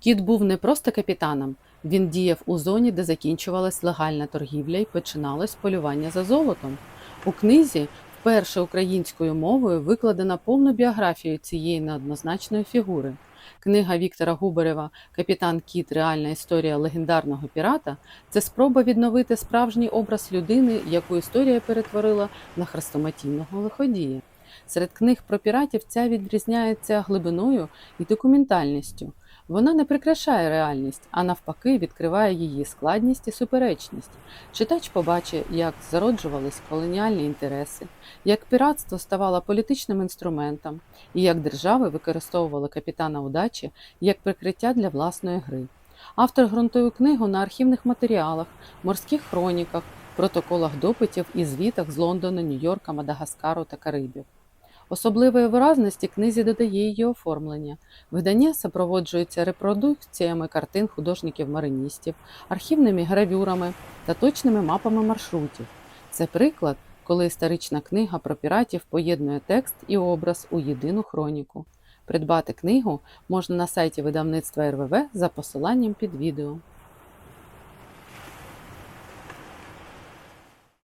Кіт був не просто капітаном, він діяв у зоні, де закінчувалась легальна торгівля і починалось полювання за золотом. У книзі вперше українською мовою викладена повну біографію цієї неоднозначної фігури. Книга Віктора Губарева Капітан Кіт Реальна історія легендарного пірата це спроба відновити справжній образ людини, яку історія перетворила на хрестоматійного лиходія. Серед книг про піратів ця відрізняється глибиною і документальністю. Вона не прикрашає реальність, а навпаки відкриває її складність і суперечність. Читач побачить, як зароджувались колоніальні інтереси, як піратство ставало політичним інструментом, і як держави використовували капітана удачі як прикриття для власної гри. Автор ґрунтує книгу на архівних матеріалах, морських хроніках, протоколах допитів і звітах з Лондона, Нью-Йорка, Мадагаскару та Карибів. Особливої виразності книзі додає її оформлення. Видання супроводжується репродукціями картин художників-мариністів, архівними гравюрами та точними мапами маршрутів. Це приклад, коли історична книга про піратів поєднує текст і образ у єдину хроніку. Придбати книгу можна на сайті видавництва РВВ за посиланням під відео.